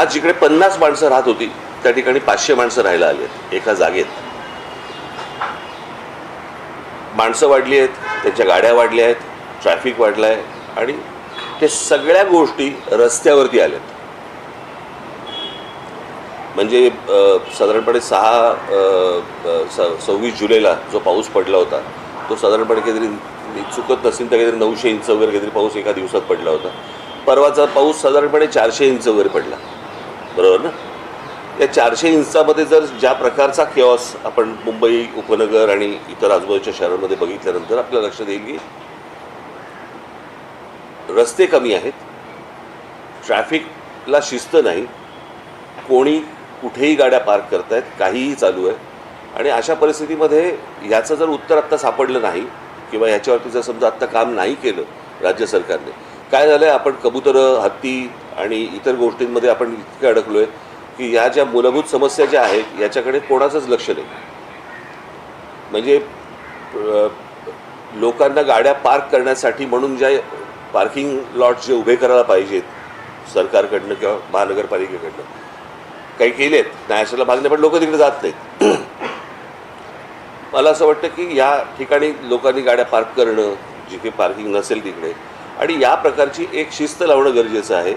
आज जिकडे पन्नास माणसं राहत होती त्या ठिकाणी पाचशे माणसं राहायला आली आहेत एका जागेत. माणसं वाढली आहेत त्यांच्या गाड्या वाढल्या आहेत ट्रॅफिक वाढलं आहे आणि ते सगळ्या गोष्टी रस्त्यावरती आल्यात. म्हणजे साधारणपणे सहा सव्वीस जुलैला जो पाऊस पडला होता तो साधारणपणे काहीतरी चुकत नसेल तर काहीतरी नऊशे इंच वगैरे काहीतरी पाऊस एका दिवसात पडला होता. परवाचा पाऊस साधारणपणे चारशे इंच वगैरे पडला. बरोबर ना? या चारशे इंचामध्ये जर ज्या प्रकारचा केऑस आपण मुंबई उपनगर आणि इतर आजूबाजूच्या शहरांमध्ये बघितल्यानंतर आपल्या लक्षात येईल की रस्ते कमी आहेत ट्रॅफिकला शिस्त नाही कोणी कुठेही गाड्या पार्क करतायत काहीही चालू आहे. आणि अशा परिस्थितीमध्ये ह्याचं जर उत्तर आत्ता सापडलं नाही किंवा ह्याच्यावरती जर समजा आत्ता काम नाही केलं राज्य सरकारने काय झालं आहे आपण कबुतरं हत्ती आणि इतर गोष्टींमध्ये आपण इतके अडकलो आहे की ह्या ज्या मूलभूत समस्या ज्या आहेत याच्याकडे कोणाचंच लक्ष नाही. म्हणजे लोकांना गाड्या पार्क करण्यासाठी म्हणून ज्या पार्किंग लॉट जे उभे करायला पाहिजेत सरकारकडनं किंवा महानगरपालिकेकडनं. काही केलेत नाही अशाला भागले पण लोक तिकडे जात नाहीत. मला असं वाटतं की या ठिकाणी लोकांनी गाड्या पार्क करणं जिथे पार्किंग नसेल तिकडे आणि या प्रकारची एक शिस्त लावणं गरजेचं आहे.